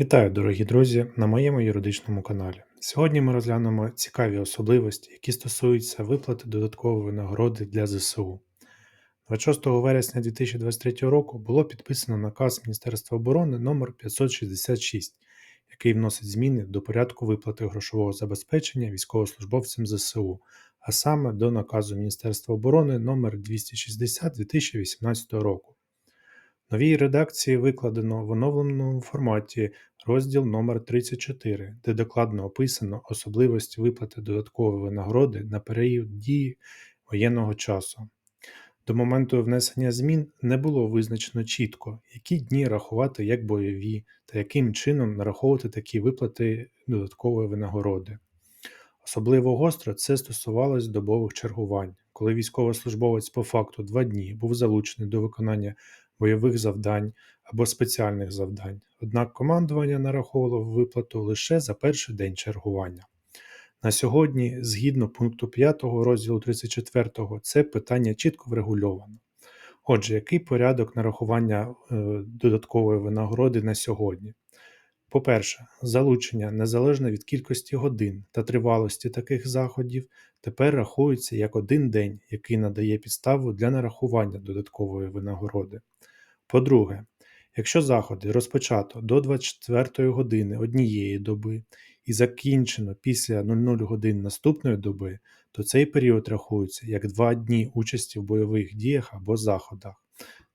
Вітаю, дорогі друзі, на моєму юридичному каналі. Сьогодні ми розглянемо цікаві особливості, які стосуються виплати додаткової винагороди для ЗСУ. 26 вересня 2023 року було підписано наказ Міністерства оборони номер 566, який вносить зміни до порядку виплати грошового забезпечення військовослужбовцям ЗСУ, а саме до наказу Міністерства оборони номер 260 2018 року. Новій редакції викладено в оновленому форматі розділ номер 34 де докладно описано особливості виплати додаткової винагороди на період дії воєнного часу. До моменту внесення змін не було визначено чітко, які дні рахувати як бойові та яким чином нараховувати такі виплати додаткової винагороди. Особливо гостро це стосувалось добових чергувань, коли військовослужбовець по факту два дні був залучений до виконання бойових завдань або спеціальних завдань, однак командування нараховувало виплату лише за перший день чергування. На сьогодні, згідно пункту 5 розділу 34, це питання чітко врегульовано. Отже, який порядок нарахування е, додаткової винагороди на сьогодні? По-перше, залучення незалежно від кількості годин та тривалості таких заходів тепер рахується як один день, який надає підставу для нарахування додаткової винагороди. По-друге, якщо заходи розпочато до 24 години однієї доби і закінчено після 00 годин наступної доби, то цей період рахується як два дні участі в бойових діях або заходах.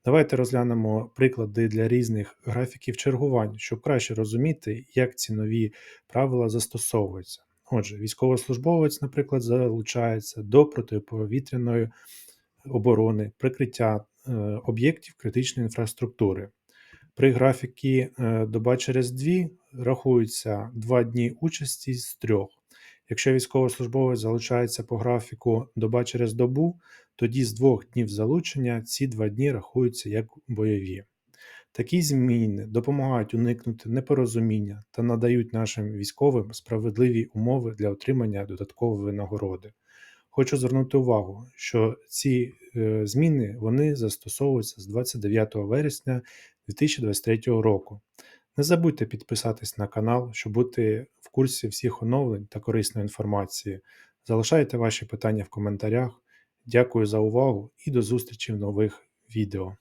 Давайте розглянемо приклади для різних графіків чергувань, щоб краще розуміти, як ці нові правила застосовуються. Отже, військовослужбовець, наприклад, залучається до протиповітряної оборони, прикриття е, об'єктів критичної інфраструктури. При графіки е, доба через дві рахуються два дні участі з трьох. Якщо військовослужбовець залучається по графіку доба через добу, тоді з двох днів залучення ці два дні рахуються як бойові. Такі зміни допомагають уникнути непорозуміння та надають нашим військовим справедливі умови для отримання додаткової винагороди. Хочу звернути увагу, що ці е, зміни вони застосовуються з 29 вересня 2023 року. Не забудьте підписатись на канал, щоб бути курсі всіх оновлень та корисної інформації. Залишайте ваші питання в коментарях. Дякую за увагу і до зустрічі в нових відео.